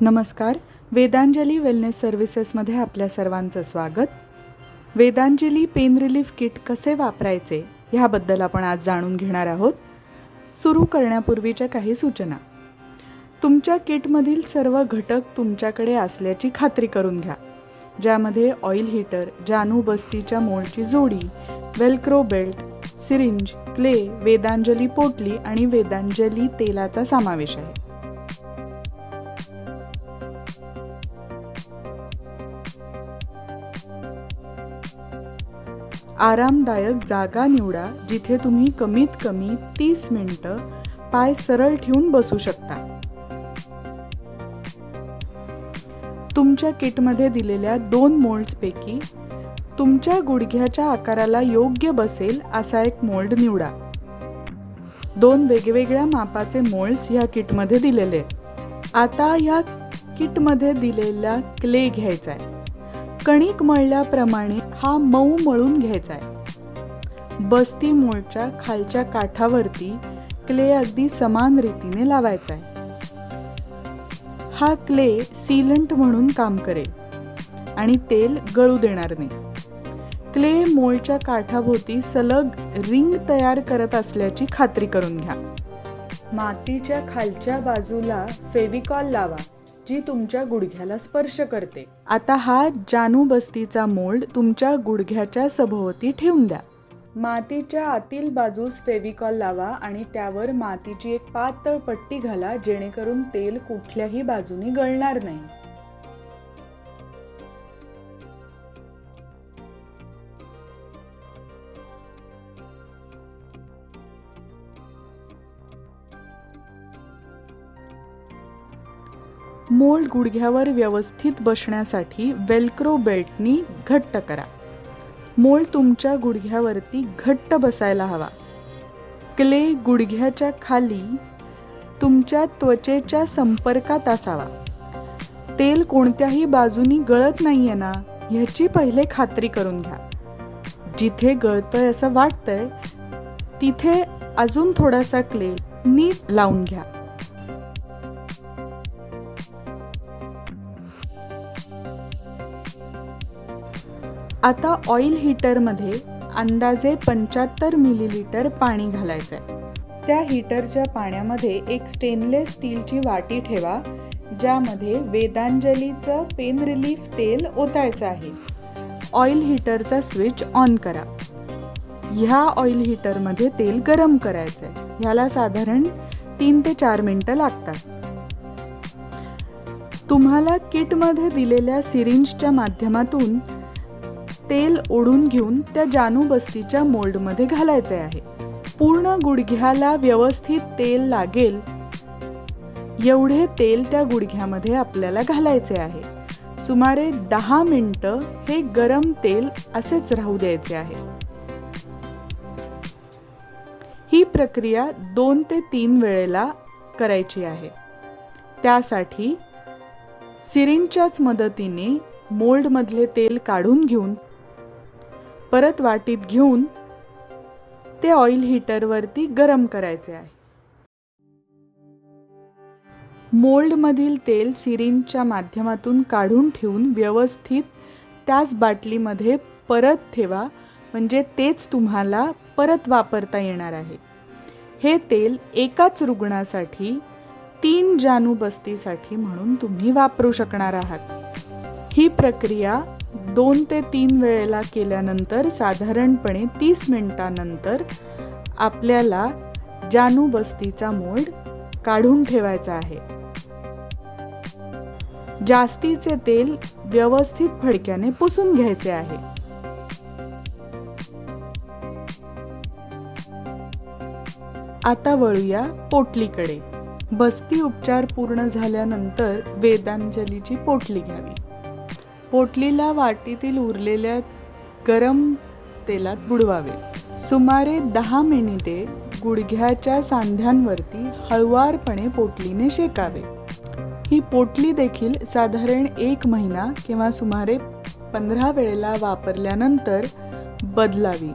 नमस्कार. वेदांजली वेलनेस सर्व्हिसेसमध्ये आपल्या सर्वांचं स्वागत. वेदांजली पेन रिलीफ किट कसे वापरायचे ह्याबद्दल आपण आज जाणून घेणार आहोत. सुरू करण्यापूर्वीच्या काही सूचना. तुमच्या किटमधील सर्व घटक तुमच्याकडे असल्याची खात्री करून घ्या. ज्यामध्ये ऑइल हीटर जानू बस्तीच्या मोळची जोडी velcro belt syringe clay Vedanjali पोटली आणि वेदांजली तेलाचा समावेश आहे. आरामदायक जागा निवडा जिथे तुम्ही कमीत कमी तीस मिनटं पाय सरळ ठेवून बसू शकता. तुमच्या किटमध्ये दिलेल्या दोन मोल्ड्सपैकी तुमच्या गुडघ्याच्या आकाराला योग्य बसेल असा एक मोल्ड निवडा. दोन वेगवेगळ्या मापाचे मोल्ड्स ह्या किटमध्ये दिलेले. आता ह्या किटमध्ये दिलेला क्ले घ्यायचा आहे कणिक मळल्याप्रमाणे हा मऊ मळून घ्यायचा आहे बस्ती मोळच्या खालच्या काठावरती क्ले अगदी समान रीतीने लावायचा आहे हा क्ले सीलंट म्हणून काम करेल आणि तेल गळू देणार नाही. क्ले मोळच्या काठाभोवती सलग रिंग तयार करत असल्याची खात्री करून घ्या. मातीच्या खालच्या बाजूला फेविकॉल लावा. जी तुमच्या गुडघ्याला स्पर्श करते. आता हा जानू बस्तीचा मोल्ड तुमच्या गुडघ्याच्या सभोवती ठेवून द्या. मातीच्या आतील बाजूस फेविकॉल लावा आणि त्यावर मातीची एक पातळ पट्टी घाला जेणेकरून तेल कुठल्याही बाजूनी गळणार नाही. मोल्ड गुडघ्यावर व्यवस्थित बसण्यासाठी वेल्क्रो बेल्टनी घट्ट करा. मोल्ड तुमच्या गुडघ्यावरती घट्ट बसायला हवा. क्ले गुडघ्याच्या खाली तुमच्या त्वचेच्या संपर्कात असावा. तेल कोणत्याही बाजूनी गळत नाहीये ना ह्याची पहिले खात्री करून घ्या. जिथे गळतंय असं वाटतंय तिथे अजून थोडासा क्ले नीट लावून घ्या. आता ऑइल हीटरमध्ये अंदाजे पंच्याहत्तर मिलीलिटर पाणी घालायचं आहे त्या हीटरच्या पाण्यामध्ये एक स्टेनलेस स्टीलची वाटी ठेवा ज्यामध्ये वेदांजलीचं पेन रिलीफ तेल ओतायचं आहे. ऑइल हीटरचा स्विच ऑन करा. ह्या ऑइल हीटरमध्ये तेल गरम करायचं आहे ह्याला साधारण तीन ते चार मिनटं लागतात. तुम्हाला किटमध्ये दिलेल्या सिरिंजच्या माध्यमातून तेल ओढून घेऊन त्या जानू बस्तीच्या मोल्डमध्ये घालायचे आहे. पूर्ण गुडघ्याला व्यवस्थित तेल लागेल. एवढे तेल त्या गुडघ्यामध्ये आपल्याला घालायचे आहे. सुमारे दहा मिनटं हे गरम तेल असेच राहू द्यायचे आहे. ही प्रक्रिया दोन ते तीन वेळेला करायची आहे. त्यासाठी सिरिंजच्याच मदतीने मोल्डमधले तेल काढून घेऊन परत वाटीत घेऊन ते ऑइल हीटरवरती गरम करायचे आहे. मोल्डमधील तेल सिरिंजच्या माध्यमातून काढून ठेवून व्यवस्थित त्याच बाटलीमध्ये परत ठेवा म्हणजे तेच तुम्हाला परत वापरता येणार आहे. हे तेल एकाच रुग्णासाठी तीन जानू बस्तीसाठी म्हणून तुम्ही वापरू शकणार आहात. ही प्रक्रिया दोन ते तीन वेळेला केल्यानंतर साधारणपणे तीस मिनटानंतर आपल्याला जानू बस्तीचा मोल्ड काढून ठेवायचा आहे. जास्तीचे तेल व्यवस्थित फडक्याने पुसून घ्यायचे आहे. आता वळूया पोटलीकडे. बस्ती उपचार पूर्ण झाल्यानंतर वेदांजलीची पोटली घ्यावी. पोटलीला वाटीतील उरलेल्या गरम तेलात बुडवावे. सुमारे दहा मिनिटे गुडघ्याच्या सांध्यांवरती हळुवारपणे पोटलीने शेकावे. ही पोटली देखील साधारण एक महिना किंवा सुमारे पंधरा वेळेला वापरल्यानंतर बदलावी.